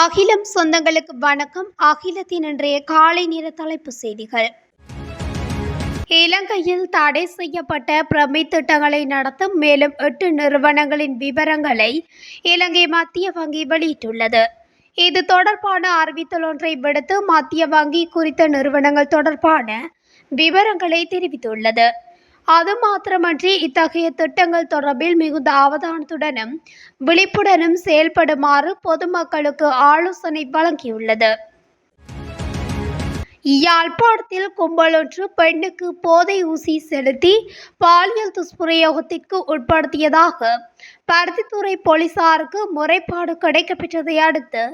அகிலம் சொந்தங்களுக்கு வணக்கம். அகிலத்தின் இன்றைய காலை நேர தலைப்பு செய்திகள். இலங்கையில் தடை செய்யப்பட்ட பிரமி திட்டங்களை நடத்தும் மேலும் எட்டு நிறுவனங்களின் விவரங்களை இலங்கை மத்திய வங்கி வெளியிட்டுள்ளது. இது தொடர்பான அறிவித்தல் ஒன்றை விடுத்து மத்திய வங்கி குறித்த நிறுவனங்கள் தொடர்பான விவரங்களை தெரிவித்துள்ளது. அது மாத்திரமன்றி இத்தகைய திட்டங்கள் தொடர்பில் மிகுந்த அவதானத்துடனும் விழிப்புடனும் செயல்படுமாறு பொதுமக்களுக்கு ஆலோசனை வழங்கியுள்ளது. யாழ்ப்பாணத்தில் கும்பலொன்று பெண்ணுக்கு போதை ஊசி செலுத்தி பாலியல் துஷ்பிரயோகத்திற்கு உட்படுத்தியதாக பருத்தித்துறை போலீசாருக்கு முறைப்பாடு கிடைக்கப்பெற்றதை அடுத்து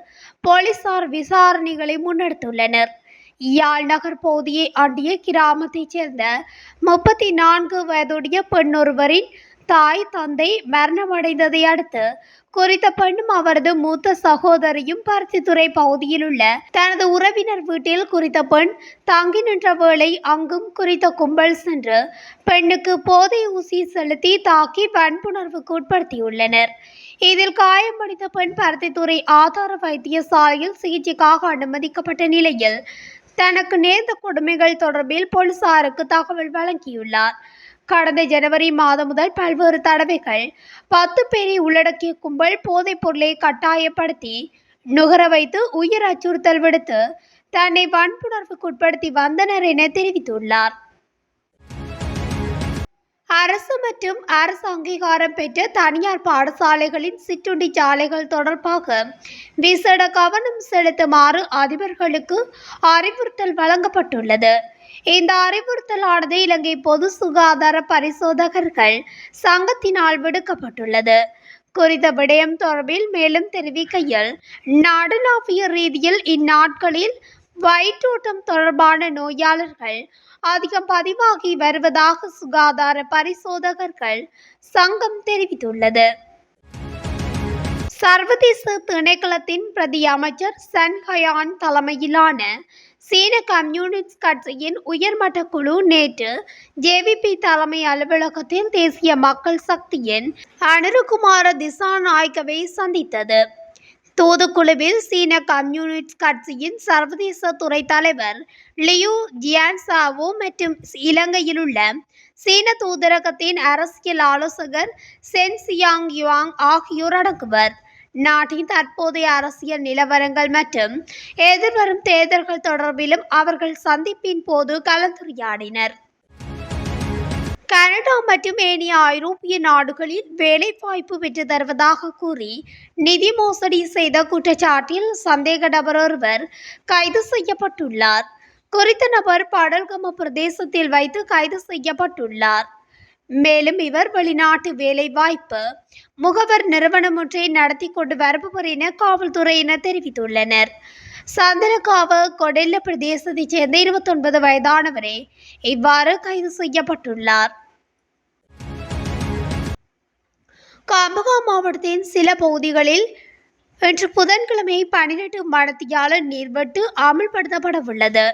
போலீசார் விசாரணைகளை முன்னெடுத்துள்ளனர். யாழ் நகர் பகுதியை அண்டிய கிராமத்தைச் சேர்ந்த முப்பத்தி நான்கு வயதுடைய பெண்ணொருவரின் தாய் தந்தை மரணமடைந்ததை அடுத்து குறித்த பெண்ணும் அவரது மூத்த சகோதரியும் பருத்தித்துறை பகுதியில் உள்ள தனது உறவினர் வீட்டில் குறித்த பெண் தங்கி நின்ற வேளை அங்கும் குறித்த கும்பல் சென்று பெண்ணுக்கு போதை ஊசி செலுத்தி தாக்கி வன்புணர்வுக்கு உட்படுத்தியுள்ளனர். இதில் காயமடைந்த பெண் பருத்தித்துறை ஆதார வைத்தியசாலையில் சிகிச்சைக்காக அனுமதிக்கப்பட்ட நிலையில் தனக்கு நேர்ந்த கொடுமைகள் தொடர்பில் போலீசாருக்கு தகவல் வழங்கியுள்ளார். கடந்த ஜனவரி மாதம் முதல் பல்வேறு தடவைகள் பத்து பேரை உள்ளடக்கிய கும்பல் போதைப் பொருளை கட்டாயப்படுத்தி நுகர வைத்து உயிர் அச்சுறுத்தல் விடுத்து தன்னை வன்புணர்வுக்குட்படுத்தி வந்தனர் என தெரிவித்துள்ளார். அரசு மற்றும் அரசு அங்கீகாரம் பெற்ற தனியார் பாடசாலைகளின் சிற்றுண்டி சாலைகள் தொடர்பாக விசேட கவனம் செலுத்துமாறு அதிபர்களுக்கு அறிவுறுத்தல் வழங்கப்பட்டுள்ளது. இந்த அறிவுறுத்தலானது இலங்கை பொது சுகாதார பரிசோதகர்கள் சங்கத்தினால் விடுக்கப்பட்டுள்ளது. குறித்த விடயம் தொடர்பில் மேலும் தெரிவிக்கையில் நாடளாவிய ரீதியில் இந்நாட்களில் வயிற்றோட்டம் தொடர்பான நோயாளர்கள் அதிகம் பதிவாகி வருவதாக சுகாதார பரிசோதகர்கள் சங்கம் தெரிவித்துள்ளது. சர்வதேச திணைக்களத்தின் பிரதி அமைச்சர் சன் ஹயான் தலைமையிலான சீன கம்யூனிஸ்ட் கட்சியின் உயர்மட்ட குழு நேற்று ஜேவிபி தலைமை அலுவலகத்தில் தேசிய மக்கள் சக்தியின் அனுருகுமார திசாநாயக்கவை சந்தித்தது. தூதுக்குழுவில் சீன கம்யூனிஸ்ட் கட்சியின் சர்வதேச துறை தலைவர் லியூ ஜியான்சாவோ மற்றும் இலங்கையில் உள்ள சீன தூதரகத்தின் அரசியல் ஆலோசகர் சென் சியாங் யுவாங் ஆகியோர் அடங்குவர். நாட்டின் தற்போதைய அரசியல் நிலவரங்கள் மற்றும் எதிர்வரும் தேர்தல்கள் தொடர்பிலும் அவர்கள் சந்திப்பின் போது கலந்துரையாடினர். கனடா மற்றும் ஏனைய ஐரோப்பிய நாடுகளில் வேலைவாய்ப்பு பெற்று தருவதாக கூறி நிதி மோசடி செய்த குற்றச்சாட்டில் சந்தேக நபர் ஒருவர் கைது செய்யப்பட்டுள்ளார். குறித்த நபர் படல்கம பிரதேசத்தில் வைத்து கைது செய்யப்பட்டுள்ளார். மேலும் இவர் வெளிநாட்டு வேலைவாய்ப்பு முகவர் நிறுவனம் ஒன்றை நடத்தி கொண்டு வருபவர் என காவல்துறையினர் தெரிவித்துள்ளனர். சந்தனக்காவ கொடெல்ல பிரதேசத்தைச் சேர்ந்த இருபத்தொன்பது வயதானவரே இவ்வாறு கைது செய்யப்பட்டுள்ளார். காமகா மாவட்டத்தின் சில பகுதிகளில் இன்று புதன்கிழமை பன்னிரண்டு மடத்தியால நீர்வெட்டு அமல்படுத்தப்பட உள்ளது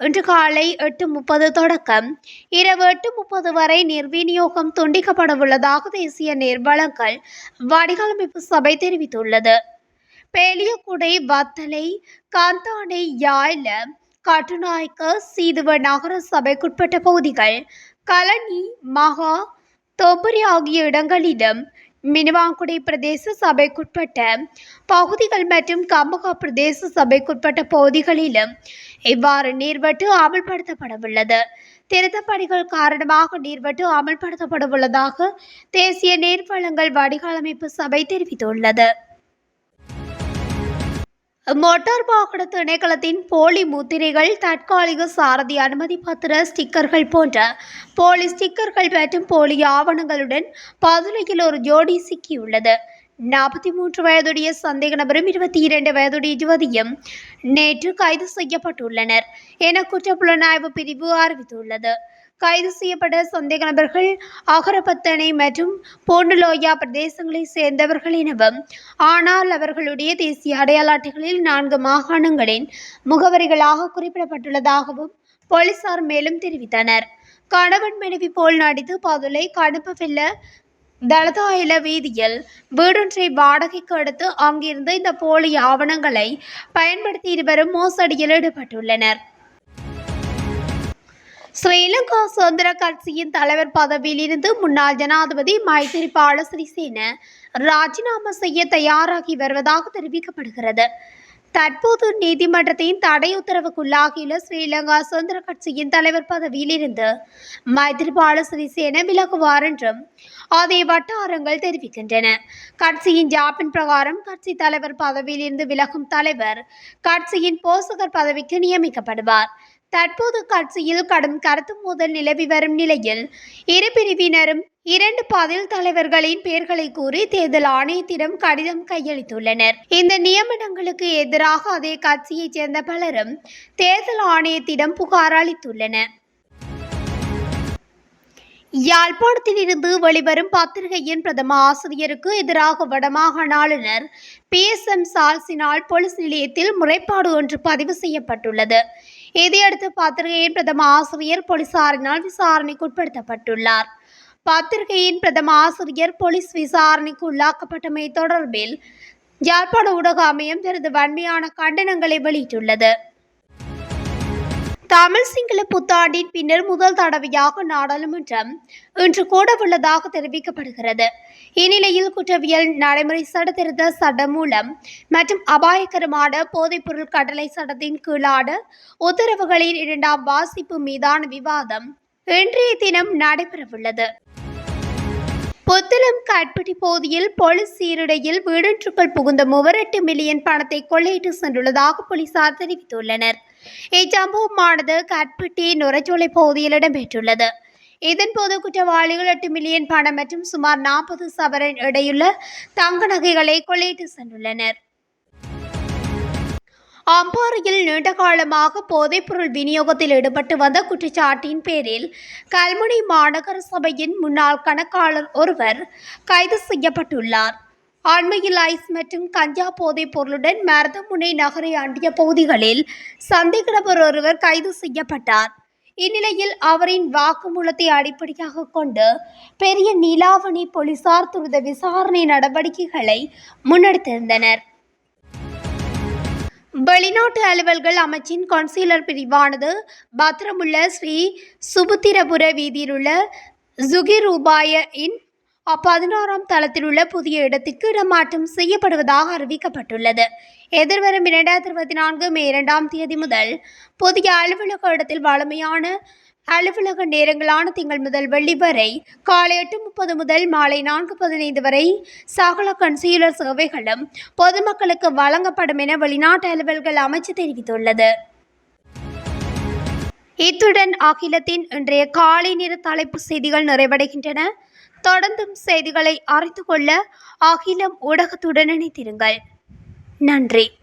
இன்று காலை எட்டு முப்பது தொடக்கம் இரவு எட்டு முப்பது வரை நீர் விநியோகம் துண்டிக்கப்பட உள்ளதாக தேசிய நீர்வளங்கள் வடிகாலமைப்பு சபை தெரிவித்துள்ளது. பேலியகுடை வத்தலை காந்தானை யாழ கட்டுநாயக்க சீதுவ நகர சபைக்குட்பட்ட பகுதிகள் கலனி மகா தொபரி ஆகிய இடங்களிலும் மினுவாங்குடி பிரதேச சபைக்குட்பட்ட பகுதிகள் மற்றும் கம்பகா பிரதேச சபைக்குட்பட்ட பகுதிகளிலும் இவ்வாறு நீர்வெட்டு அமல்படுத்தப்படவுள்ளது திருத்தப்படிகள் காரணமாக நீர்வெட்டு அமல்படுத்தப்படவுள்ளதாக தேசிய நீர்வளங்கள் வடிகாலமைப்பு சபை தெரிவித்துள்ளது மோட்டார் வாகன திணைக்களத்தின் போலி முத்திரைகள் தற்காலிக சாரதி அனுமதி பத்திர ஸ்டிக்கர்கள் போன்ற போலி ஸ்டிக்கர்கள் மற்றும் போலி ஆவணங்களுடன் பதுளையில் ஒரு ஜோடி சிக்கியுள்ளது. நாற்பத்தி மூன்று வயதுடைய சந்தேக நபரும் இருபத்தி இரண்டு வயதுடைய யுவதியும் நேற்று கைது செய்யப்பட்டுள்ளனர் என குற்றப்புலனாய்வு பிரிவு அறிவித்துள்ளது. கைது செய்யப்பட்ட சந்தேக நபர்கள் அகரபத்தனை மற்றும் போண்டுலோயா பிரதேசங்களைச் சேர்ந்தவர்கள் எனவும் ஆனால் அவர்களுடைய தேசிய அடையாள அட்டைகளில் நான்கு மாகாணங்களின் முகவரிகளாக குறிப்பிடப்பட்டுள்ளதாகவும் போலீசார் மேலும் தெரிவித்தனர். கணவன் மனைவி போல் நடித்து பாதுலை கடுப்பவெல்ல தலதாயில வீதியில் வீடொன்றை வாடகைக்கு எடுத்து அங்கிருந்து இந்த போலி ஆவணங்களை பயன்படுத்தி இருவரும் மோசடியில் ஈடுபட்டுள்ளனர். ஸ்ரீலங்கா சுதந்திர கட்சியின் தலைவர் பதவியிலிருந்து முன்னாள் ஜனாதிபதி மைத்திரிபால சிறிசேன ராஜினாமா செய்ய தயாராகி வருவதாக தெரிவிக்கப்படுகிறது. தற்போது நீதிமன்றத்தின் தடை உத்தரவுக்குள்ளாகியுள்ள ஸ்ரீலங்கா சுதந்திர கட்சியின் தலைவர் பதவியிலிருந்து மைத்திரிபால சிறிசேன விலகுவார் என்றும் அதே வட்டாரங்கள் தெரிவிக்கின்றன. கட்சியின் ஜாப்பின் பிரகாரம் கட்சி தலைவர் பதவியிலிருந்து விலகும் தலைவர் கட்சியின் போசகர் பதவிக்கு நியமிக்கப்படுவார். தற்போது கட்சியில் கடும் கருத்து மோதல் நிலவி வரும் நிலையில் இரு பிரிவினரும் இரண்டு பதில் தலைவர்களின் பெயர்களை கூறி தேர்தல் ஆணையத்திடம் கடிதம் கையளித்துள்ளனர். இந்த நியமனங்களுக்கு எதிராக அதே கட்சியைச் சேர்ந்த பலரும் தேர்தல் ஆணையத்திடம் புகார் அளித்துள்ளனர். யாழ்ப்பாணத்திலிருந்து வெளிவரும் பத்திரிகையின் பிரதம ஆசிரியருக்கு எதிராக வடமாகாண ஆளுநர் பி எஸ் எம் சால்சினால் போலீஸ் நிலையத்தில் முறைப்பாடு ஒன்று பதிவு செய்யப்பட்டுள்ளது. இதையடுத்து பத்திரிகையின் பிரதம ஆசிரியர் போலீசாரினால் விசாரணைக்கு உட்படுத்தப்பட்டுள்ளார். பத்திரிகையின் பிரதம ஆசிரியர் போலீஸ் விசாரணைக்கு உள்ளாக்கப்பட்டமை தொடர்பில் யாழ்ப்பாண ஊடக அமையம் தனது வன்மையான கண்டனங்களை வெளியிட்டுள்ளது. தமிழ் சிங்கள புத்தாண்டின் பின்னர் முதல் தடவையாக நாடாளுமன்றம் இன்று கூடவுள்ளதாக தெரிவிக்கப்படுகிறது. இந்நிலையில் குற்றவியல் நடைமுறை சட்டத்திருத்த சட்டம் மூலம் மற்றும் அபாயகரமான போதைப்பொருள் கடலை சட்டத்தின் கீழான உத்தரவுகளின் இரண்டாம் வாசிப்பு மீதான விவாதம் இன்றைய தினம் நடைபெறவுள்ளது. புத்தளம் காட்பட்டி பகுதியில் போலீஸ் சீருடையில் வீடொன்றுக்குள் புகுந்த மூவர் எட்டு மில்லியன் பணத்தை கொள்ளையிட்டு சென்றுள்ளதாக போலீசார் தெரிவித்துள்ளனர். இச்சம்பவமானது காட்பட்டி நுரச்சோலை பகுதியில் இடம்பெற்றுள்ளது இதன்போது குற்றவாளிகள் எட்டு மில்லியன் பணம் மற்றும் சுமார் நாற்பது சவரன் இடையுள்ள தங்க நகைகளை கொள்ளையிட்டு சென்றுள்ளனர் அம்பாறையில் நீண்ட காலமாக போதைப்பொருள் விநியோகத்தில் ஈடுபட்டு வந்த குற்றச்சாட்டின் பேரில் கல்முனை மாநகர சபையின் முன்னாள் கணக்காளர் ஒருவர் கைது செய்யப்பட்டுள்ளார் அண்மையில் ஐஸ் மற்றும் கஞ்சா போதைப் பொருளுடன் மருதமுனை நகரை அண்டிய பகுதிகளில் சந்தேக நபர் ஒருவர் கைது செய்யப்பட்டார். இந்நிலையில் அவரின் வாக்குமூலத்தை அடிப்படையாக கொண்டு பெரிய நீலாவணி போலீசார் துரித விசாரணை நடவடிக்கைகளை முன்னெடுத்திருந்தனர். வெளிநாட்டு அலுவல்கள் அமைச்சின் கவுன்சிலர் பிரிவானது பத்திரமுள்ள ஸ்ரீ சுபுத்திரபுர வீதியிலுள்ள ஜுகிரூபாய இன் பதினாறாம் தளத்தில் உள்ள புதிய இடத்திற்கு இடமாற்றம் செய்யப்படுவதாக அறிவிக்கப்பட்டுள்ளது. எதிர்வரும் இரண்டாயிரத்தி இருபத்தி நான்கு மே இரண்டாம் தேதி முதல் புதிய அலுவலக இடத்தில் வழமையான அலுவலக நேரங்களான திங்கள் முதல் வெள்ளி வரை காலை எட்டு முப்பது முதல் மாலை நான்கு பதினைந்து வரை சகல கன்சீலர் சேவைகளும் பொதுமக்களுக்கு வழங்கப்படும் என வெளிநாட்டு அலுவல்கள் அமைச்சு தெரிவித்துள்ளது. இத்துடன் அகிலத்தின் இன்றைய காலை நேர தலைப்பு செய்திகள் நிறைவடைகின்றன. தொடர்ந்தும் செய்திகளை அறிந்து கொள்ள அகிலம் ஊடகத்துடன் இணைத்திருங்கள் நன்றி.